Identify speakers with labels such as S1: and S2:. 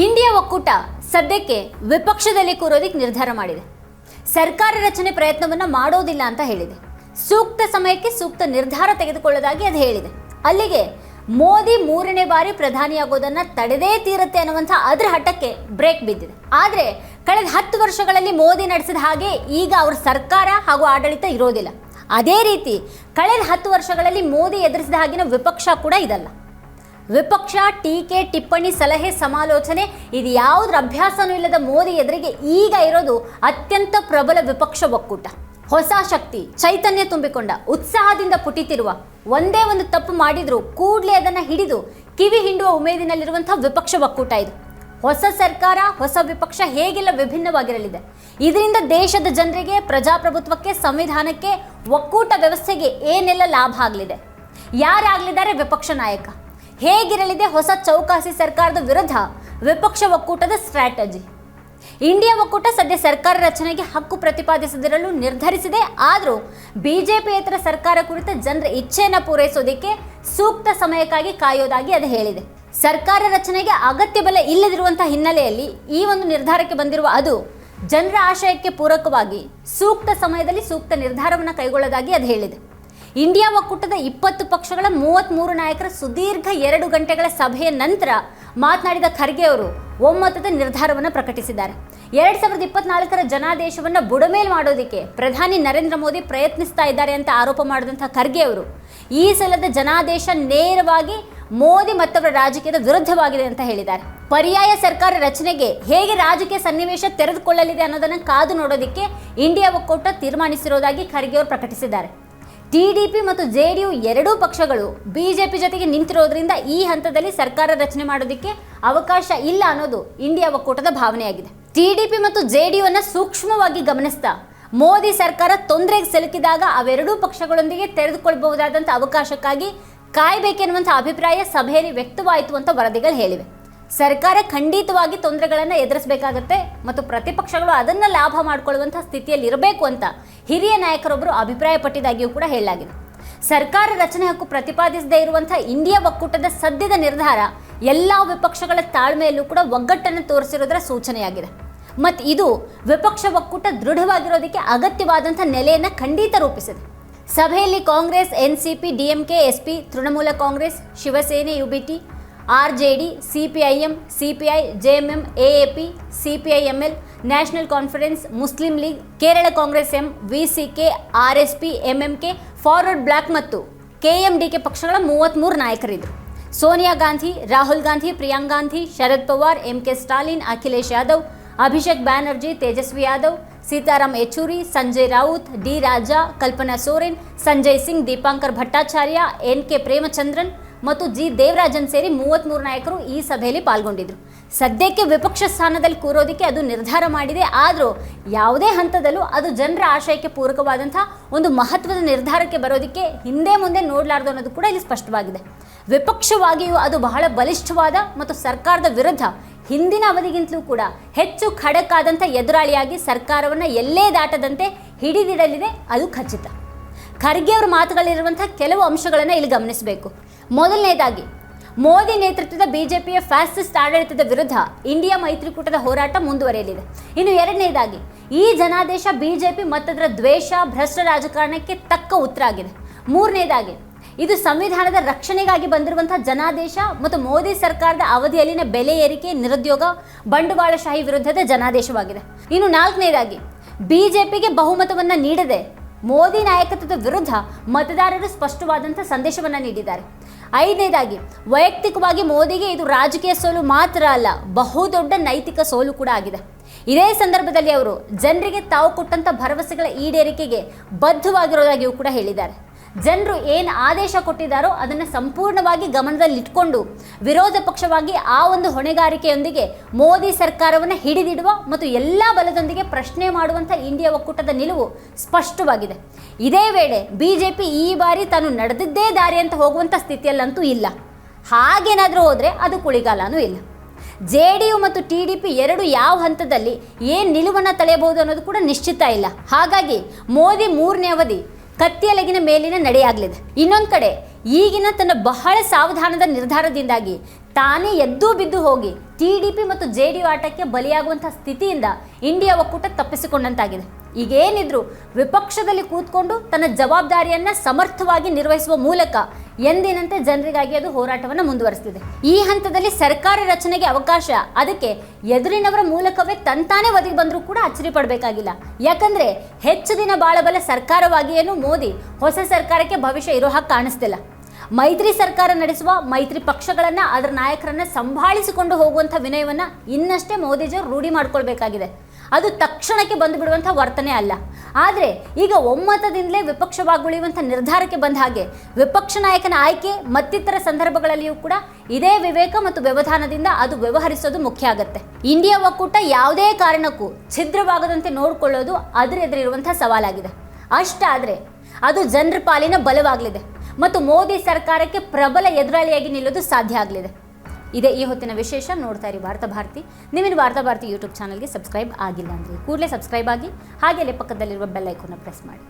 S1: India ಒಕ್ಕೂಟ ಸದ್ಯಕ್ಕೆ ವಿಪಕ್ಷದಲ್ಲಿ ಕೂರೋದಕ್ಕೆ ನಿರ್ಧಾರ ಮಾಡಿದೆ. ಸರ್ಕಾರ ರಚನೆ ಪ್ರಯತ್ನವನ್ನು ಮಾಡೋದಿಲ್ಲ ಅಂತ ಹೇಳಿದೆ. ಸೂಕ್ತ ಸಮಯಕ್ಕೆ ಸೂಕ್ತ ನಿರ್ಧಾರ ತೆಗೆದುಕೊಳ್ಳೋದಾಗಿ ಅದು ಹೇಳಿದೆ. ಅಲ್ಲಿಗೆ ಮೋದಿ ಮೂರನೇ ಬಾರಿ ಪ್ರಧಾನಿಯಾಗೋದನ್ನು ತಡೆದೇ ತೀರುತ್ತೆ ಅನ್ನುವಂಥ ಅದರ ಹಠಕ್ಕೆ ಬ್ರೇಕ್ ಬಿದ್ದಿದೆ. ಆದರೆ ಕಳೆದ ಹತ್ತು ವರ್ಷಗಳಲ್ಲಿ ಮೋದಿ ನಡೆಸಿದ ಹಾಗೆ ಈಗ ಅವ್ರ ಸರ್ಕಾರ ಹಾಗೂ ಆಡಳಿತ ಇರೋದಿಲ್ಲ. ಅದೇ ರೀತಿ ಕಳೆದ ಹತ್ತು ವರ್ಷಗಳಲ್ಲಿ ಮೋದಿ ಎದುರಿಸಿದ ಹಾಗಿನ ವಿಪಕ್ಷ ಕೂಡ ಇದಲ್ಲ. ವಿಪಕ್ಷ ಟೀಕೆ, ಟಿಪ್ಪಣಿ, ಸಲಹೆ, ಸಮಾಲೋಚನೆ, ಇದು ಯಾವುದ್ರ ಅಭ್ಯಾಸನೂ ಇಲ್ಲದ ಮೋದಿ ಎದುರಿಗೆ ಈಗ ಇರೋದು ಅತ್ಯಂತ ಪ್ರಬಲ ವಿಪಕ್ಷ ಒಕ್ಕೂಟ. ಹೊಸ ಶಕ್ತಿ, ಚೈತನ್ಯ ತುಂಬಿಕೊಂಡ, ಉತ್ಸಾಹದಿಂದ ಪುಟಿತಿರುವ, ಒಂದೇ ಒಂದು ತಪ್ಪು ಮಾಡಿದ್ರು ಕೂಡಲೇ ಅದನ್ನ ಹಿಡಿದು ಕಿವಿ ಹಿಂಡುವ ಉಮೇದಿನಲ್ಲಿರುವಂತಹ ವಿಪಕ್ಷ ಒಕ್ಕೂಟ ಇದು. ಹೊಸ ಸರ್ಕಾರ, ಹೊಸ ವಿಪಕ್ಷ ಹೇಗೆಲ್ಲ ವಿಭಿನ್ನವಾಗಿರಲಿದೆ? ಇದರಿಂದ ದೇಶದ ಜನರಿಗೆ, ಪ್ರಜಾಪ್ರಭುತ್ವಕ್ಕೆ, ಸಂವಿಧಾನಕ್ಕೆ ಒಕ್ಕೂಟ ವ್ಯವಸ್ಥೆಗೆ ಏನೆಲ್ಲ ಲಾಭ ಆಗಲಿದೆ? ಯಾರಾಗಲಿದ್ದಾರೆ ವಿಪಕ್ಷ ನಾಯಕ? ಹೇಗಿರಲಿದೆ ಹೊಸ ಚೌಕಾಸಿ ಸರ್ಕಾರದ ವಿರುದ್ಧ ವಿಪಕ್ಷ ಒಕ್ಕೂಟದ ಸ್ಟ್ರಾಟಜಿ? ಇಂಡಿಯಾ ಒಕ್ಕೂಟ ಸದ್ಯ ಸರ್ಕಾರ ರಚನೆಗೆ ಹಕ್ಕು ಪ್ರತಿಪಾದಿಸದಿರಲು ನಿರ್ಧರಿಸಿದೆ. ಆದರೂ ಬಿಜೆಪಿಯೇತರ ಸರ್ಕಾರ ಕುರಿತ ಜನರ ಇಚ್ಛೆಯನ್ನು ಪೂರೈಸೋದಕ್ಕೆ ಸೂಕ್ತ ಸಮಯಕ್ಕಾಗಿ ಕಾಯೋದಾಗಿ ಅದು ಹೇಳಿದೆ. ಸರ್ಕಾರ ರಚನೆಗೆ ಅಗತ್ಯ ಬಲ ಇಲ್ಲದಿರುವಂತಹ ಹಿನ್ನೆಲೆಯಲ್ಲಿ ಈ ಒಂದು ನಿರ್ಧಾರಕ್ಕೆ ಬಂದಿರುವ ಅದು ಜನರ ಆಶಯಕ್ಕೆ ಪೂರಕವಾಗಿ ಸೂಕ್ತ ಸಮಯದಲ್ಲಿ ಸೂಕ್ತ ನಿರ್ಧಾರವನ್ನು ಕೈಗೊಳ್ಳೋದಾಗಿ ಅದು ಹೇಳಿದೆ. ಇಂಡಿಯಾ ಒಕ್ಕೂಟದ ಇಪ್ಪತ್ತು ಪಕ್ಷಗಳ ಮೂವತ್ತ್ಮೂರು ನಾಯಕರ ಸುದೀರ್ಘ ಎರಡು ಗಂಟೆಗಳ ಸಭೆಯ ನಂತರ ಮಾತನಾಡಿದ ಖರ್ಗೆ ಅವರು, ಒಮ್ಮತದ ನಿರ್ಧಾರವನ್ನು ಪ್ರಕಟಿಸಿದ್ದಾರೆ. ಎರಡು ಸಾವಿರದ ಇಪ್ಪತ್ನಾಲ್ಕರ ಜನಾದೇಶವನ್ನು ಬುಡಮೇಲ್ ಮಾಡೋದಕ್ಕೆ ಪ್ರಧಾನಿ ನರೇಂದ್ರ ಮೋದಿ ಪ್ರಯತ್ನಿಸ್ತಾ ಇದ್ದಾರೆ ಅಂತ ಆರೋಪ ಮಾಡಿದಂಥ ಖರ್ಗೆ ಅವರು, ಈ ಸಲದ ಜನಾದೇಶ ನೇರವಾಗಿ ಮೋದಿ ಮತ್ತವರ ರಾಜಕೀಯದ ವಿರುದ್ಧವಾಗಿದೆ ಅಂತ ಹೇಳಿದ್ದಾರೆ. ಪರ್ಯಾಯ ಸರ್ಕಾರ ರಚನೆಗೆ ಹೇಗೆ ರಾಜಕೀಯ ಸನ್ನಿವೇಶ ತೆರೆದುಕೊಳ್ಳಲಿದೆ ಅನ್ನೋದನ್ನು ಕಾದು ನೋಡೋದಕ್ಕೆ ಇಂಡಿಯಾ ಒಕ್ಕೂಟ ತೀರ್ಮಾನಿಸಿರೋದಾಗಿ ಖರ್ಗೆ ಅವರು ಪ್ರಕಟಿಸಿದ್ದಾರೆ. ಟಿಡಿಪಿ ಮತ್ತು ಜೆ ಡಿ ಯು ಎರಡೂ ಪಕ್ಷಗಳು ಬಿಜೆಪಿ ಜೊತೆಗೆ ನಿಂತಿರೋದ್ರಿಂದ ಈ ಹಂತದಲ್ಲಿ ಸರ್ಕಾರ ರಚನೆ ಮಾಡೋದಕ್ಕೆ ಅವಕಾಶ ಇಲ್ಲ ಅನ್ನೋದು ಇಂಡಿಯಾ ಒಕ್ಕೂಟದ ಭಾವನೆಯಾಗಿದೆ. ಟಿಡಿಪಿ ಮತ್ತು ಜೆ ಡಿಯುನ ಸೂಕ್ಷ್ಮವಾಗಿ ಗಮನಿಸ್ತಾ ಮೋದಿ ಸರ್ಕಾರ ತೊಂದರೆಗೆ ಸಿಲುಕಿದಾಗ ಅವೆರಡೂ ಪಕ್ಷಗಳೊಂದಿಗೆ ತೆರೆದುಕೊಳ್ಳಬಹುದಾದಂಥ ಅವಕಾಶಕ್ಕಾಗಿ ಕಾಯಬೇಕೆನ್ನುವಂಥ ಅಭಿಪ್ರಾಯ ಸಭೆಯಲ್ಲಿ ವ್ಯಕ್ತವಾಯಿತು ಅಂತ ವರದಿಗಳು ಹೇಳಿವೆ. ಸರ್ಕಾರ ಖಂಡಿತವಾಗಿ ತೊಂದರೆಗಳನ್ನು ಎದುರಿಸಬೇಕಾಗತ್ತೆ ಮತ್ತು ಪ್ರತಿಪಕ್ಷಗಳು ಅದನ್ನು ಲಾಭ ಮಾಡಿಕೊಳ್ಳುವಂಥ ಸ್ಥಿತಿಯಲ್ಲಿ ಇರಬೇಕು ಅಂತ ಹಿರಿಯ ನಾಯಕರೊಬ್ಬರು ಅಭಿಪ್ರಾಯಪಟ್ಟಿದ್ದಾಗಿಯೂ ಕೂಡ ಹೇಳಲಾಗಿದೆ. ಸರ್ಕಾರ ರಚನೆ ಹಕ್ಕು ಪ್ರತಿಪಾದಿಸದೇ ಇರುವಂಥ ಇಂಡಿಯಾ ಒಕ್ಕೂಟದ ಸದ್ಯದ ನಿರ್ಧಾರ ಎಲ್ಲ ವಿಪಕ್ಷಗಳ ತಾಳ್ಮೆಯಲ್ಲೂ ಕೂಡ ಒಗ್ಗಟ್ಟನ್ನು ತೋರಿಸಿರೋದರ ಸೂಚನೆಯಾಗಿದೆ. ಮತ್ತು ಇದು ವಿಪಕ್ಷ ಒಕ್ಕೂಟ ದೃಢವಾಗಿರೋದಕ್ಕೆ ಅಗತ್ಯವಾದಂಥ ನೆಲೆಯನ್ನು ಖಂಡಿತ ರೂಪಿಸಿದೆ. ಸಭೆಯಲ್ಲಿ Congress D C P D M C P Trinamool Congress, Shiv Sena U B A P C P I M L national conference Muslim league Kerala Congress M V C K R S P M M K forward bloc ಮತ್ತು K M D K ಪಕ್ಷಗಳ ಮೂವತ್ತ್ಮೂರು ನಾಯಕರಿದ್ದರು Sonia Gandhi Rahul Gandhi Priyank Gandhi Sharad Pawar M K Stalin Akhilesh Yadav Abhishek Banerjee Tejashwi Yadav Sitaram Yechury Sanjay Raut D Raja Kalpana Soren Sanjay Singh Dipankar Bhattacharya N K Premachandran ಮತ್ತು G Devarajan ಸೇರಿ ಮೂವತ್ತ್ಮೂರು ನಾಯಕರು ಈ ಸಭೆಯಲ್ಲಿ ಪಾಲ್ಗೊಂಡಿದ್ದರು ಸದ್ಯಕ್ಕೆ ವಿಪಕ್ಷ ಸ್ಥಾನದಲ್ಲಿ ಕೂರೋದಕ್ಕೆ ಅದು ನಿರ್ಧಾರ ಮಾಡಿದೆ. ಆದರೂ ಯಾವುದೇ ಹಂತದಲ್ಲೂ ಅದು ಜನರ ಆಶಯಕ್ಕೆ ಪೂರಕವಾದಂಥ ಒಂದು ಮಹತ್ವದ ನಿರ್ಧಾರಕ್ಕೆ ಬರೋದಕ್ಕೆ ಹಿಂದೆ ಮುಂದೆ ನೋಡಲಾರ್ದು ಅನ್ನೋದು ಕೂಡ ಇಲ್ಲಿ ಸ್ಪಷ್ಟವಾಗಿದೆ. ವಿಪಕ್ಷವಾಗಿಯೂ ಅದು ಬಹಳ ಬಲಿಷ್ಠವಾದ ಮತ್ತು ಸರ್ಕಾರದ ವಿರುದ್ಧ ಹಿಂದಿನ ಅವಧಿಗಿಂತಲೂ ಕೂಡ ಹೆಚ್ಚು ಖಡಕ್ ಆದಂಥ ಎದುರಾಳಿಯಾಗಿ ಸರ್ಕಾರವನ್ನು ಎಲ್ಲೇ ದಾಟದಂತೆ ಹಿಡಿದಿಡಲಿದೆ. ಅದು ಖಚಿತ. ಖರ್ಗೆ ಅವ್ರ ಮಾತುಗಳಿರುವಂಥ ಕೆಲವು ಅಂಶಗಳನ್ನು ಇಲ್ಲಿ ಗಮನಿಸಬೇಕು. ಮೊದಲನೇದಾಗಿ, ಮೋದಿ ನೇತೃತ್ವದ ಬಿಜೆಪಿಯ ಫ್ಯಾಸಿಸ್ಟ್ ಆಡಳಿತದ ವಿರುದ್ಧ ಇಂಡಿಯಾ ಮೈತ್ರಿಕೂಟದ ಹೋರಾಟ ಮುಂದುವರಿಯಲಿದೆ. ಇನ್ನು ಎರಡನೇದಾಗಿ, ಈ ಜನಾದೇಶ ಬಿಜೆಪಿ ಮತ್ತದರ ದ್ವೇಷ, ಭ್ರಷ್ಟ ರಾಜಕಾರಣಕ್ಕೆ ತಕ್ಕ ಉತ್ತರ ಆಗಿದೆ. ಮೂರನೇದಾಗಿ, ಇದು ಸಂವಿಧಾನದ ರಕ್ಷಣೆಗಾಗಿ ಬಂದಿರುವಂತಹ ಜನಾದೇಶ ಮತ್ತು ಮೋದಿ ಸರ್ಕಾರದ ಅವಧಿಯಲ್ಲಿನ ಬೆಲೆ ಏರಿಕೆ, ನಿರುದ್ಯೋಗ, ಬಂಡವಾಳಶಾಹಿ ವಿರುದ್ಧದ ಜನಾದೇಶವಾಗಿದೆ. ಇನ್ನು ನಾಲ್ಕನೇದಾಗಿ, ಬಿಜೆಪಿಗೆ ಬಹುಮತವನ್ನು ನೀಡದೆ ಮೋದಿ ನಾಯಕತ್ವದ ವಿರುದ್ಧ ಮತದಾರರು ಸ್ಪಷ್ಟವಾದಂಥ ಸಂದೇಶವನ್ನು ನೀಡಿದ್ದಾರೆ. ಐದನೇದಾಗಿ, ವೈಯಕ್ತಿಕವಾಗಿ ಮೋದಿಗೆ ಇದು ರಾಜಕೀಯ ಸೋಲು ಮಾತ್ರ ಅಲ್ಲ, ಬಹುದೊಡ್ಡ ನೈತಿಕ ಸೋಲು ಕೂಡ ಆಗಿದೆ. ಇದೇ ಸಂದರ್ಭದಲ್ಲಿ ಅವರು ಜನರಿಗೆ ತಾವು ಕೊಟ್ಟಂಥ ಭರವಸೆಗಳ ಈಡೇರಿಕೆಗೆ ಬದ್ಧವಾಗಿರೋದಾಗಿಯೂ ಕೂಡ ಹೇಳಿದ್ದಾರೆ. ಜನರು ಏನು ಆದೇಶ ಕೊಟ್ಟಿದ್ದಾರೋ ಅದನ್ನು ಸಂಪೂರ್ಣವಾಗಿ ಗಮನದಲ್ಲಿಟ್ಕೊಂಡು ವಿರೋಧ ಪಕ್ಷವಾಗಿ ಆ ಒಂದು ಹೊಣೆಗಾರಿಕೆಯೊಂದಿಗೆ ಮೋದಿ ಸರ್ಕಾರವನ್ನು ಹಿಡಿದಿಡುವ ಮತ್ತು ಎಲ್ಲ ಬಲದೊಂದಿಗೆ ಪ್ರಶ್ನೆ ಮಾಡುವಂಥ ಇಂಡಿಯಾ ಒಕ್ಕೂಟದ ನಿಲುವು ಸ್ಪಷ್ಟವಾಗಿದೆ. ಇದೇ ವೇಳೆ ಬಿಜೆಪಿ ಈ ಬಾರಿ ತಾನು ನಡೆದಿದ್ದೇ ದಾರಿ ಅಂತ ಹೋಗುವಂಥ ಸ್ಥಿತಿಯಲ್ಲಂತೂ ಇಲ್ಲ. ಹಾಗೇನಾದರೂ ಹೋದರೆ ಅದು ಕುಳಿಗಾಲನೂ ಇಲ್ಲ. ಜೆ ಡಿ ಯು ಮತ್ತು ಟಿ ಡಿ ಪಿ ಎರಡು ಯಾವ ಹಂತದಲ್ಲಿ ಏನು ನಿಲುವನ್ನು ತಳೆಯಬಹುದು ಅನ್ನೋದು ಕೂಡ ನಿಶ್ಚಿತ ಇಲ್ಲ. ಹಾಗಾಗಿ ಮೋದಿ ಮೂರನೇ ಅವಧಿ ಕತ್ತಿಯಲಗಿನ ಮೇಲಿನ ನಡೆಯಾಗಲಿದೆ. ಇನ್ನೊಂದು ಕಡೆ ಈಗಿನ ತನ್ನ ಬಹಳ ಸಾವಧಾನದ ನಿರ್ಧಾರದಿಂದಾಗಿ ತಾನೇ ಎದ್ದು ಬಿದ್ದು ಹೋಗಿ ಟಿ ಡಿ ಪಿ ಮತ್ತು ಜೆ ಡಿ ಯು ಆಟಕ್ಕೆ ಬಲಿಯಾಗುವಂತಹ ಸ್ಥಿತಿಯಿಂದ ಇಂಡಿಯಾ ಒಕ್ಕೂಟ ತಪ್ಪಿಸಿಕೊಂಡಂತಾಗಿದೆ. ಈಗೇನಿದ್ರು ವಿಪಕ್ಷದಲ್ಲಿ ಕೂತ್ಕೊಂಡು ತನ್ನ ಜವಾಬ್ದಾರಿಯನ್ನ ಸಮರ್ಥವಾಗಿ ನಿರ್ವಹಿಸುವ ಮೂಲಕ ಎಂದಿನಂತೆ ಜನರಿಗಾಗಿ ಅದು ಹೋರಾಟವನ್ನು ಮುಂದುವರಿಸ್ತಿದೆ. ಈ ಹಂತದಲ್ಲಿ ಸರ್ಕಾರ ರಚನೆಗೆ ಅವಕಾಶ, ಅದಕ್ಕೆ ಎದುರಿನವರ ಮೂಲಕವೇ ತಂತಾನೆ ಒದಗಿ ಬಂದರೂ ಕೂಡ ಅಚ್ಚರಿ ಪಡಬೇಕಾಗಿಲ್ಲ. ಯಾಕಂದ್ರೆ ಹೆಚ್ಚು ದಿನ ಬಾಳಬಲ್ಲ ಸರ್ಕಾರವಾಗಿಯೇನು ಮೋದಿ ಹೊಸ ಸರ್ಕಾರಕ್ಕೆ ಭವಿಷ್ಯ ಇರೋ ಹಾಗೆ ಕಾಣಿಸ್ತಿಲ್ಲ. ಮೈತ್ರಿ ಸರ್ಕಾರ ನಡೆಸುವ ಮೈತ್ರಿ ಪಕ್ಷಗಳನ್ನ, ಅದರ ನಾಯಕರನ್ನ ಸಂಭಾಳಿಸಿಕೊಂಡು ಹೋಗುವಂಥ ವಿನಯವನ್ನ ಇನ್ನಷ್ಟೇ ಮೋದಿಜಿಯವರು ರೂಢಿ ಮಾಡ್ಕೊಳ್ಬೇಕಾಗಿದೆ. ಅದು ತಕ್ಷಣಕ್ಕೆ ಬಂದು ಬಿಡುವಂಥ ವರ್ತನೆ ಅಲ್ಲ. ಆದರೆ ಈಗ ಒಮ್ಮತದಿಂದಲೇ ವಿಪಕ್ಷವಾಗುಳಿಯುವಂಥ ನಿರ್ಧಾರಕ್ಕೆ ಬಂದ ಹಾಗೆ ವಿಪಕ್ಷ ನಾಯಕನ ಆಯ್ಕೆ ಮತ್ತಿತರ ಸಂದರ್ಭಗಳಲ್ಲಿಯೂ ಕೂಡ ಇದೇ ವಿವೇಕ ಮತ್ತು ವ್ಯವಧಾನದಿಂದ ಅದು ವ್ಯವಹರಿಸೋದು ಮುಖ್ಯ ಆಗತ್ತೆ. ಇಂಡಿಯಾ ಒಕ್ಕೂಟ ಯಾವುದೇ ಕಾರಣಕ್ಕೂ ಛಿದ್ರವಾಗದಂತೆ ನೋಡಿಕೊಳ್ಳೋದು ಅದರ ಸವಾಲಾಗಿದೆ. ಅಷ್ಟಾದರೆ ಅದು ಜನರ ಪಾಲಿನ ಬಲವಾಗಲಿದೆ. ಮತ್ತು ಮೋದಿ ಸರ್ಕಾರಕ್ಕೆ ಪ್ರಬಲ ಎದುರಾಳಿಯಾಗಿ ನಿಲ್ಲೋದು ಸಾಧ್ಯ ಆಗಲಿದೆ. ಇದೇ ಈ ಹೊತ್ತಿನ ವಿಶೇಷ ನೋಡ್ತಾ ಇರಿ ವಾರ್ತಾ ಭಾರತಿ. ನೀವಿನ ವಾರ್ತಾ ಭಾರತಿ ಯೂಟ್ಯೂಬ್ ಚಾನಲ್ಗೆ ಸಬ್ಸ್ಕ್ರೈಬ್ ಆಗಿಲ್ಲ ಅಂದರೆ ಕೂಡಲೇ ಸಬ್ಸ್ಕ್ರೈಬ್ ಆಗಿ ಹಾಗೆ ಅಲ್ಲೇ ಪಕ್ಕದಲ್ಲಿರುವ ಬೆಲ್ ಐಕೋನ ಪ್ರೆಸ್ ಮಾಡಿ.